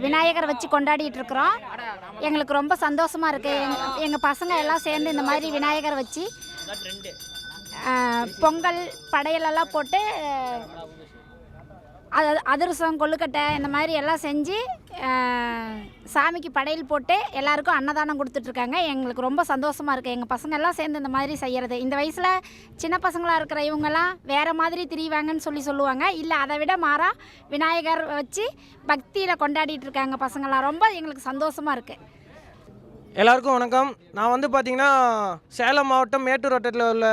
விநாயகரை வச்சு கொண்டாடிட்டு இருக்கிறோம் எங்களுக்கு ரொம்ப சந்தோஷமா இருக்கு. எங்க- பசங்க எல்லாம் சேர்ந்து இந்த மாதிரி விநாயகரை வச்சு பொங்கல் படையலெல்லாம் போட்டு அது அதிரசம் கொழுக்கட்டை இந்த மாதிரி எல்லாம் செஞ்சு சாமிக்கு படையல் போட்டு எல்லாருக்கும் அன்னதானம் கொடுத்துட்ருக்காங்க. எங்களுக்கு ரொம்ப சந்தோஷமாக இருக்குது எங்கள் பசங்க எல்லாம் சேர்ந்து இந்த மாதிரி செய்கிறது இந்த வயசில் சின்ன பசங்களாக இருக்கிற இவங்கெல்லாம் வேறு மாதிரி திரிவாங்கன்னு சொல்லி சொல்லுவாங்க. இல்லை அதை விட மாறா விநாயகர் வச்சு பக்தியில் கொண்டாடிட்டு இருக்காங்க பசங்களாம் ரொம்ப எங்களுக்கு சந்தோஷமாக இருக்குது எல்லாருக்கும் வணக்கம். நான் வந்து பார்த்தீங்கன்னா சேலம் மாவட்டம் மேட்டூர் வட்டத்தில் உள்ள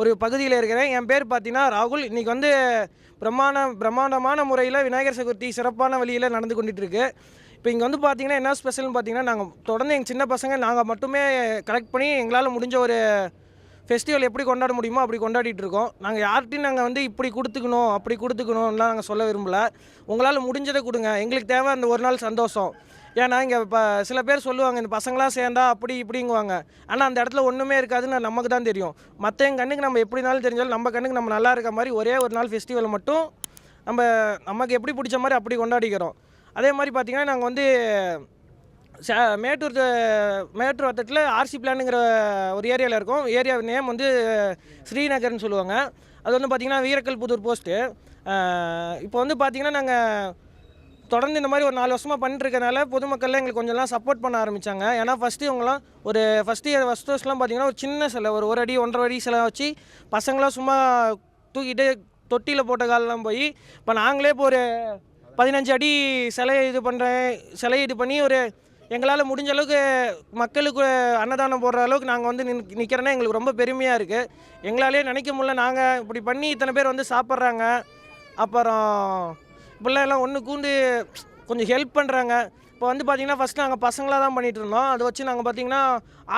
ஒரு பகுதியில் இருக்கிறேன். என் பேர் பார்த்தீங்கன்னா ராகுல். இன்றைக்கி வந்து பிரம்மாண்ட பிரம்மாண்டமான முறையில் விநாயகர் சதுர்த்தி சிறப்பான வழியில் நடந்து கொண்டுட்டுருக்கு. இப்போ இங்கே வந்து பார்த்தீங்கன்னா என்ன ஸ்பெஷல்னு பார்த்தீங்கன்னா நாங்கள் தொடர்ந்து எங்கள் சின்ன பசங்க நாங்கள் மட்டுமே கலெக்ட் பண்ணி எங்களால் முடிஞ்ச ஒரு ஃபெஸ்டிவல் எப்படி கொண்டாட முடியுமோ அப்படி கொண்டாடிட்டு இருக்கோம் நாங்கள் யார்கிட்டையும் நாங்கள் வந்து இப்படி கொடுத்துக்கணும் அப்படி கொடுத்துக்கணும்லாம் நாங்கள் சொல்ல விரும்பலை. உங்களால் முடிஞ்சதை கொடுங்க. எங்களுக்கு தேவை அந்த ஒரு நாள் சந்தோஷம். ஏன்னா இங்கே இப்போ சில பேர் சொல்லுவாங்க இந்த பசங்களாம் சேர்ந்தா அப்படி இப்படிங்குவாங்க. ஆனால் அந்த இடத்துல ஒன்றுமே இருக்காதுன்னு நமக்கு தான் தெரியும். மற்ற எங்கள் கண்ணுக்கு நம்ம எப்படினாலும் தெரிஞ்சாலும் நம்ம கண்ணுக்கு நம்ம நல்லா இருக்க மாதிரி ஒரே ஒரு நாள் ஃபெஸ்டிவல் மட்டும் நம்ம நமக்கு எப்படி பிடிச்ச மாதிரி அப்படி கொண்டாடிக்கிறோம். அதே மாதிரி பார்த்திங்கன்னா நாங்கள் வந்து ச- மேட்டூர் மேட்டூர் வட்டத்தில் ஆர்சி பிளானுங்கிற ஒரு ஏரியாவில் இருக்கும். ஏரியா நேம் வந்து ஸ்ரீநகர்னு சொல்லுவாங்க. அது வந்து பார்த்திங்கன்னா வீரக்கல் புதூர் போஸ்ட்டு இப்போ வந்து பார்த்திங்கன்னா நாங்கள் தொடர்ந்து இந்த மாதிரி ஒரு நாலு வருஷமாக பண்ணிட்டுருக்கனால பொதுமக்கள்லாம் எங்களுக்கு கொஞ்சம்லாம் சப்போர்ட் பண்ண ஆரம்பித்தாங்க ஏன்னா ஃபஸ்ட்டு இவங்களாம் ஒரு ஃபஸ்ட்டு இயர் ஃபஸ்ட் வருஷம்லாம் பார்த்தீங்கன்னா ஒரு சின்ன சிலை ஒரு ஒரு அடி ஒன்றரை அடி சிலை வச்சு பசங்களாம் சும்மா தூக்கிட்டு தொட்டியில் போட்ட காலெலாம் போய் இப்போ நாங்களே இப்போ ஒரு பதினஞ்சு அடி சிலையை இது பண்ணுறேன் சிலையை இது பண்ணி ஒரு எங்களால் முடிஞ்ச அளவுக்கு மக்களுக்கு அன்னதானம் போடுற அளவுக்கு நாங்கள் வந்து நின் நிற்கிறோன்னா எங்களுக்கு ரொம்ப பெருமையாக இருக்குது எங்களாலே நினைக்க முடியல நாங்கள் இப்படி பண்ணி இத்தனை பேர் வந்து சாப்பிட்றாங்க. அப்புறம் பிள்ளைலாம் எல்லாம் ஒன்று கூண்டு கொஞ்சம் ஹெல்ப் பண்ணுறாங்க இப்போ வந்து பார்த்தீங்கன்னா ஃபஸ்ட்டு நாங்கள் பசங்களாக தான் பண்ணிகிட்டு இருந்தோம் அதை வச்சு நாங்கள் பார்த்தீங்கன்னா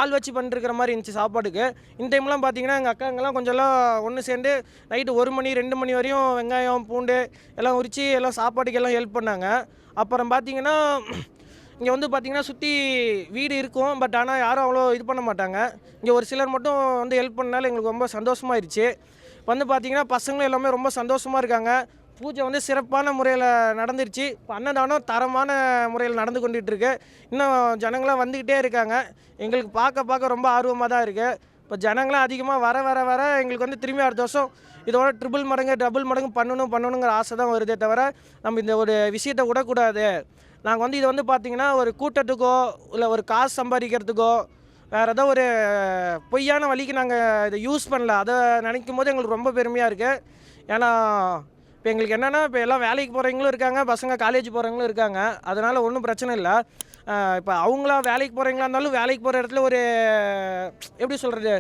ஆள் வச்சு பண்ணிருக்கிற மாதிரி இருந்துச்சு சாப்பாடுக்கு இந்த டைம்லாம் பார்த்தீங்கன்னா எங்கள் அக்காங்கெல்லாம் கொஞ்சம்லாம் ஒன்று சேர்ந்து நைட்டு ஒரு மணி ரெண்டு மணி வரையும் வெங்காயம் பூண்டு எல்லாம் உரித்து எல்லாம் சாப்பாட்டுக்கு எல்லாம் ஹெல்ப் பண்ணாங்க. அப்புறம் பார்த்தீங்கன்னா இங்கே வந்து பார்த்தீங்கன்னா சுற்றி வீடு இருக்கும். பட் ஆனால் யாரும் அவ்வளோ இது பண்ண மாட்டாங்க. இங்கே ஒரு சிலர் மட்டும் வந்து ஹெல்ப் பண்ணாலும் எங்களுக்கு ரொம்ப சந்தோஷமாயிருச்சு. வந்து பார்த்தீங்கன்னா பசங்களும் எல்லாமே ரொம்ப சந்தோஷமாக இருக்காங்க. பூஜை வந்து சிறப்பான முறையில் நடந்துருச்சு. அன்னதானம் தரமான முறையில் நடந்து கொண்டுட்டு இருக்கு இன்னும் ஜனங்களாம் வந்துக்கிட்டே இருக்காங்க. எங்களுக்கு பார்க்க பார்க்க ரொம்ப ஆர்வமாக தான் இருக்குது இப்போ ஜனங்களாம் அதிகமாக வர வர வர எங்களுக்கு வந்து திரும்பி அடுத்த வருஷம் இதோட ட்ரிபிள் மடங்கு டபுள் மடங்கு பண்ணணும் பண்ணணுங்கிற ஆசை தான் வருதே தவிர நம்ம இந்த ஒரு விஷயத்தை விடக்கூடாது. நாங்கள் வந்து இது வந்து பார்த்திங்கன்னா ஒரு கூட்டத்துக்கோ இல்லை ஒரு காசு சம்பாதிக்கிறதுக்கோ வேறு ஏதோ ஒரு பொய்யான வழிக்கு நாங்கள் இதை யூஸ் பண்ணல. அதை நினைக்கும் போது எங்களுக்கு ரொம்ப பெருமையாக இருக்குது ஏன்னா இப்போ எங்களுக்கு என்னென்னா இப்போ எல்லாம் வேலைக்கு போகிறவங்களும் இருக்காங்க பசங்க காலேஜ் போகிறவங்களும் இருக்காங்க. அதனால் ஒன்றும் பிரச்சனை இல்லை. இப்போ அவங்களா வேலைக்கு போகிறவங்களா இருந்தாலும் வேலைக்கு போகிற இடத்துல ஒரு எப்படி சொல்கிறது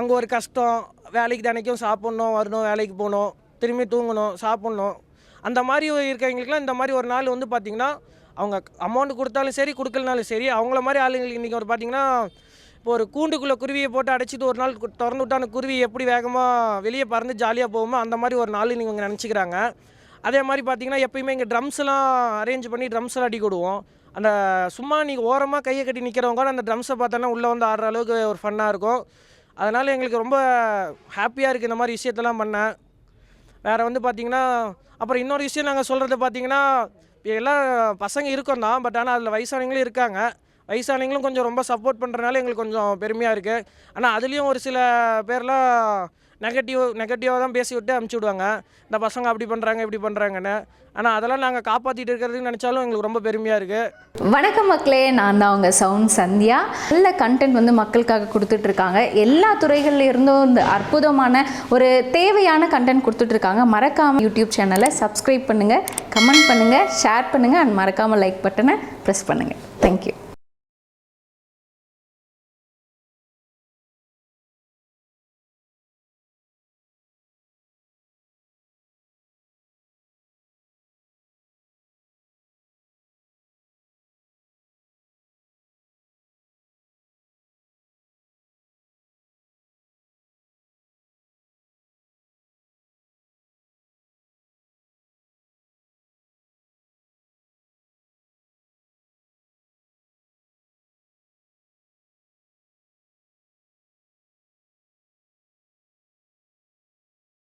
அங்கே ஒரு கஷ்டம் வேலைக்கு தினைக்கும் சாப்பிட்ணும் வரணும் வேலைக்கு போகணும் திரும்பி தூங்கணும் சாப்பிட்ணும். அந்த மாதிரி இருக்கவங்களுக்குலாம் இந்த மாதிரி ஒரு நாள் வந்து பார்த்திங்கன்னா அவங்க அமௌண்ட் கொடுத்தாலும் சரி கொடுக்கலனாலும் சரி அவங்கள மாதிரி ஆளுங்களுக்கு இன்றைக்கி ஒரு பார்த்திங்கன்னா இப்போ ஒரு கூண்டுக்குள்ளே குருவியை போட்டு அடைச்சிட்டு ஒரு நாள் திறந்து விட்டான குருவி எப்படி வேகமாக வெளியே பறந்து ஜாலியாக போகுமோ அந்த மாதிரி ஒரு நாள் இவங்க நினச்சிக்கிறாங்க. அதே மாதிரி பார்த்திங்கன்னா எப்பயுமே இங்கே ட்ரம்ஸ்லாம் அரேஞ்ச் பண்ணி ட்ரம்ஸ்லாம் அடி கொடுவோம் அந்த சும்மா நீங்கள் ஓரமாக கையை கட்டி நிற்கிறவங்க கூட அந்த ட்ரம்ஸை பார்த்தோன்னா உள்ளே வந்து ஆடுற அளவுக்கு ஒரு ஃபன்னாக இருக்கும். அதனால் எங்களுக்கு ரொம்ப ஹாப்பியாக இருக்குது இந்த மாதிரி விஷயத்தெல்லாம் பண்ணேன் வேறு வந்து பார்த்திங்கன்னா அப்புறம் இன்னொரு விஷயம் நாங்கள் சொல்கிறது பார்த்தீங்கன்னா எல்லாம் பசங்க இருக்கோம் தான் பட் ஆனால் அதில் வயசானவங்களும் இருக்காங்க. வயசானவங்களும் கொஞ்சம் ரொம்ப சப்போர்ட் பண்ணுறனால எங்களுக்கு கொஞ்சம் பெருமையாக இருக்குது ஆனால் அதுலேயும் ஒரு சில பேர்லாம் நெகட்டிவ் நெகட்டிவாக தான் பேசி விட்டு அமுச்சு விடுவாங்க. இந்த பசங்க அப்படி பண்ணுறாங்க இப்படி பண்ணுறாங்கன்னு ஆனால் அதெல்லாம் நாங்கள் காப்பாற்றிட்டு இருக்கிறதுன்னு நினச்சாலும் எங்களுக்கு ரொம்ப பெருமையாக இருக்குது வணக்கம் மக்களே நான் தான் உங்கள் சவுண்ட் சந்தியா. நல்ல கண்டென்ட் வந்து மக்களுக்காக கொடுத்துட்ருக்காங்க எல்லா துறைகள்ல இருந்தும் இந்த அற்புதமான ஒரு தேவையான கண்டென்ட் கொடுத்துட்ருக்காங்க மறக்காமல் யூடியூப் சேனலை சப்ஸ்கிரைப் பண்ணுங்கள் கமெண்ட் பண்ணுங்கள் ஷேர் பண்ணுங்கள் அண்ட் மறக்காமல் லைக் பட்டனை ப்ரெஸ் பண்ணுங்கள் தேங்க்யூ